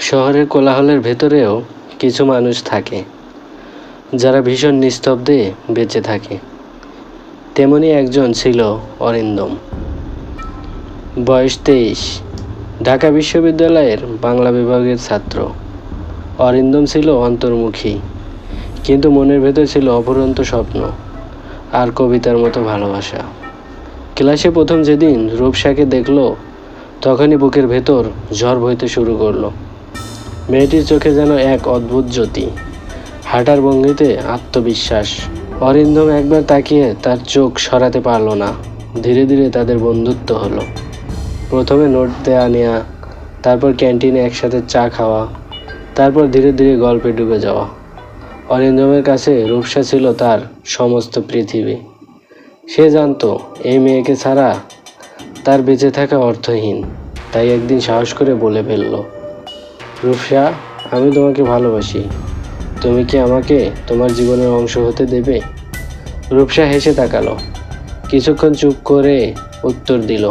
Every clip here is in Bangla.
শহরের কোলাহলের ভেতরেও কিছু মানুষ থাকে, যারা ভীষণ নিস্তব্ধে বেঁচে থাকে। তেমনি একজন ছিল অরিন্দম। বয়স তেইশ। ঢাকা বিশ্ববিদ্যালয়ের বাংলা বিভাগের ছাত্র। অরিন্দম ছিল অন্তর্মুখী, কিন্তু মনের ভেতর ছিল অপরন্ত স্বপ্ন আর কবিতার মতো ভালোবাসা। ক্লাসে প্রথম যেদিন রূপসাকে দেখল, তখনই বুকের ভেতর ঝড় বইতে শুরু করল। মেয়েটির চোখে যেন এক অদ্ভুত জ্যোতি। হাঁটার ভঙ্গিতে আত্মবিশ্বাস। অরিন্দম একবার তাকিয়ে তার চোখ সরাতে পারল না। ধীরে ধীরে তাদের বন্ধুত্ব হলো। প্রথমে নোট দেয়া নেওয়া তারপর ক্যান্টিনে একসাথে চা খাওয়া, তারপর ধীরে ধীরে গল্পে ডুবে যাওয়া। অরিন্দমের কাছে রূপসা ছিল তার সমস্ত পৃথিবী। সে জানতো, এই মেয়েকে ছাড়া তার বেঁচে থাকা অর্থহীন। তাই একদিন সাহস করে বলে ফেলল রূপসা আমি তোমাকে ভালোবাসি। তুমি কি আমাকে তোমার জীবনের অংশ হতে দেবে? রূপসা হেসে তাকালো। কিছুক্ষণ চুপ করে উত্তর দিল,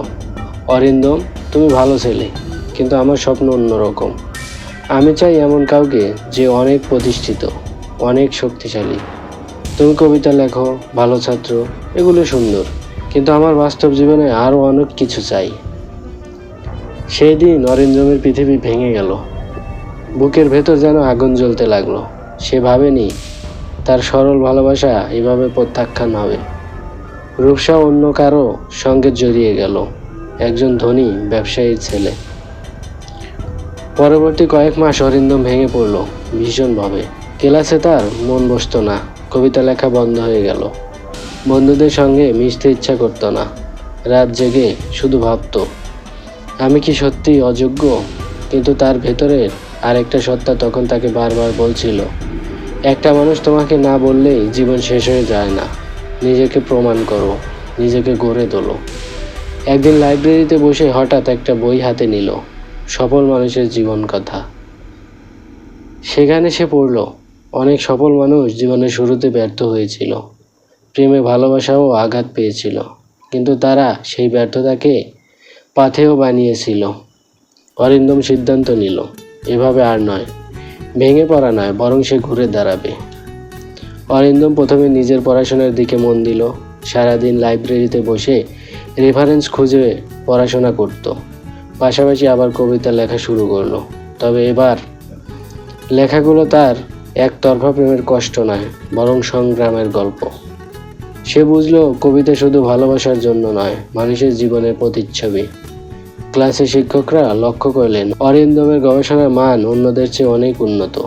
অরিন্দম, তুমি ভালো ছেলে, কিন্তু আমার স্বপ্ন অন্যরকম। আমি চাই এমন কাউকে যে অনেক প্রতিষ্ঠিত, অনেক শক্তিশালী। তুমি কবিতা লেখো, ভালো ছাত্র, এগুলো সুন্দর, কিন্তু আমার বাস্তব জীবনে আরও অনেক কিছু চাই। সেই দিন অরিন্দমের পৃথিবী ভেঙে গেল। বুকের ভেতর যেন আগুন জ্বলতে লাগল। সে ভাবেনি তার সরল ভালোবাসা এভাবে প্রত্যাখ্যান হবে। রূপসা অন্য কারও সঙ্গে জড়িয়ে গেল, একজন ধনী ব্যবসায়ীর ছেলে। পরবর্তী কয়েক মাস অরিন্দম ভেঙে পড়ল ভীষণভাবে। ক্লাসে তার মন বসতো না, কবিতা লেখা বন্ধ হয়ে গেল। বন্ধুদের সঙ্গে মিশতে ইচ্ছা করতো না, রাত জেগে শুধু ভাবতো, আমি কি সত্যি অযোগ্য? কিন্তু তার ভেতরের আরেকটা সত্তা তখন তাকে বারবার বলছিল, একটা মানুষ তোমাকে না বললেই জীবন শেষ হয়ে যায় না। নিজেকে প্রমাণ করো, নিজেকে গড়ে তোলো। একদিন লাইব্রেরিতে বসে হঠাৎ একটা বই হাতে নিল, সফল মানুষের জীবন কথা। সেখানে সে পড়ল, অনেক সফল মানুষ জীবনের শুরুতে ব্যর্থ হয়েছিল, প্রেমে ভালোবাসাও আঘাত পেয়েছিল, কিন্তু তারা সেই ব্যর্থতাকে পাথেও বানিয়েছিল। অরিন্দম সিদ্ধান্ত নিল এভাবে আর নয়। ভেঙে পড়া নয়, বরং সে ঘুরে দাঁড়াবে। অরিন্দম প্রথমে নিজের পড়াশোনার দিকে মন দিল। সারাদিন লাইব্রেরিতে বসে রেফারেন্স খুঁজে পড়াশোনা করত। পাশাপাশি আবার কবিতা লেখা শুরু করল। তবে এবার লেখাগুলো তার একতরফা প্রেমের কষ্ট নয়, বরং সংগ্রামের গল্প। সে বুঝলো কবিতা শুধু ভালোবাসার জন্য নয়, মানুষের জীবনের প্রতিচ্ছবি। ক্লাসে শিক্ষকরা লক্ষ্য করলেন, অরিন্দমের গবেষণার মান অন্যদের চেয়ে অনেক উন্নত।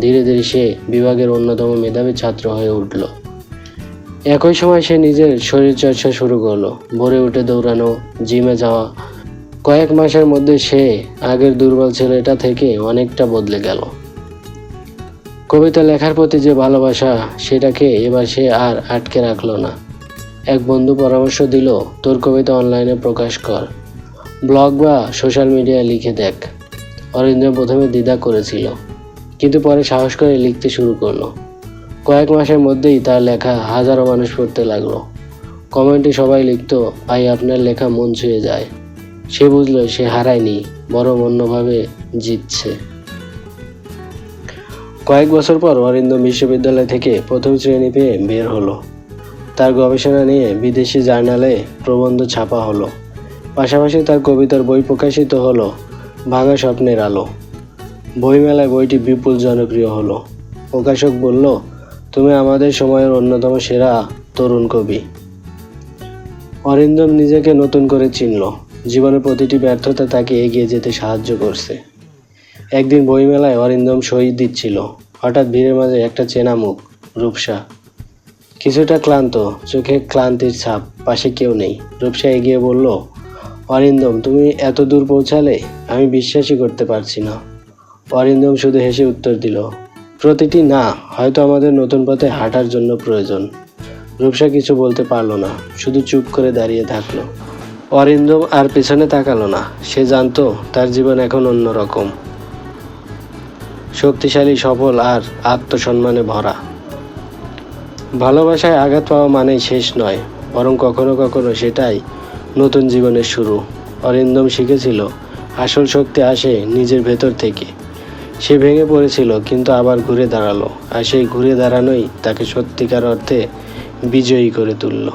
ধীরে ধীরে সে বিভাগের অন্যতম মেধাবী ছাত্র হয়ে উঠল। একই সময় সে নিজের শরীরচর্চা শুরু করল। ভোরে উঠে দৌড়ানো জিমে যাওয়া। কয়েক মাসের মধ্যে সে আগের দুর্বল ছেলেটা থেকে অনেকটা বদলে গেল। কবিতা লেখার প্রতি যে ভালোবাসা, সেটাকে এবার সে আর আটকে রাখল না। এক বন্ধু পরামর্শ দিল, তোর কবিতা অনলাইনে প্রকাশ কর। ব্লগ বা সোশ্যাল মিডিয়ায় লিখে দেখ। অরিন্দম প্রথমে দ্বিধা করেছিল, কিন্তু পরে সাহস করে লিখতে শুরু করল। কয়েক মাসের মধ্যেই তার লেখা হাজারো মানুষ পড়তে লাগল। কমেন্টে সবাই লিখত, ভাই, আপনার লেখা মন ছুঁয়ে যায়। সে বুঝলো সে হারায়নি, বরং অন্যভাবে জিতছে। কয়েক বছর পর অরিন্দম বিশ্ববিদ্যালয় থেকে প্রথম শ্রেণি পেয়ে বের হলো। তার গবেষণা নিয়ে বিদেশি জার্নালে প্রবন্ধ ছাপা হলো। পাশাপাশি তার কবিতার বই প্রকাশিত হলো ভাঙা স্বপ্নের আলো। বইমেলায় বইটি বিপুল জনপ্রিয় হলো। প্রকাশক বলল, তুমি আমাদের সময়ের অন্যতম সেরা তরুণ কবি। অরিন্দম নিজেকে নতুন করে চিনল। জীবনের প্রতিটি ব্যর্থতা তাকে এগিয়ে যেতে সাহায্য করছে। একদিন বইমেলায় অরিন্দম শহীদ দিচ্ছিল। হঠাৎ ভিড়ের মাঝে একটা চেনা মুখ, রূপসা। কিছুটা ক্লান্ত, চোখে ক্লান্তির ছাপ, পাশে কেউ নেই। রূপসা এগিয়ে বলল অরিন্দম, তুমি এত দূর পৌঁছালে আমি বিশ্বাসই করতে পারছি না। অরিন্দম শুধু হেসে উত্তর দিল, প্রতিটি না, হয়তো আমাদের নতুন পথে হাঁটার জন্য প্রয়োজন রূপসা কিছু বলতে পারল না, শুধু চুপ করে দাঁড়িয়ে থাকল। অরিন্দম আর পেছনে তাকালো না, সে জানতো তার জীবন এখন অন্যরকম শক্তিশালী, সফল আর আত্মসম্মানে ভরা। ভালোবাসায় আঘাত পাওয়া মানেই শেষ নয়, বরং কখনো কখনো সেটাই নতুন জীবনের শুরু। অরিন্দম শিখেছিল, আসল শক্তি আসে নিজের ভেতর থেকে। সে ভেঙে পড়েছিল, কিন্তু আবার ঘুরে দাঁড়াল। আর সেই ঘুরে দাঁড়ানোই তাকে সত্যিকার অর্থে বিজয়ী করে তুললো।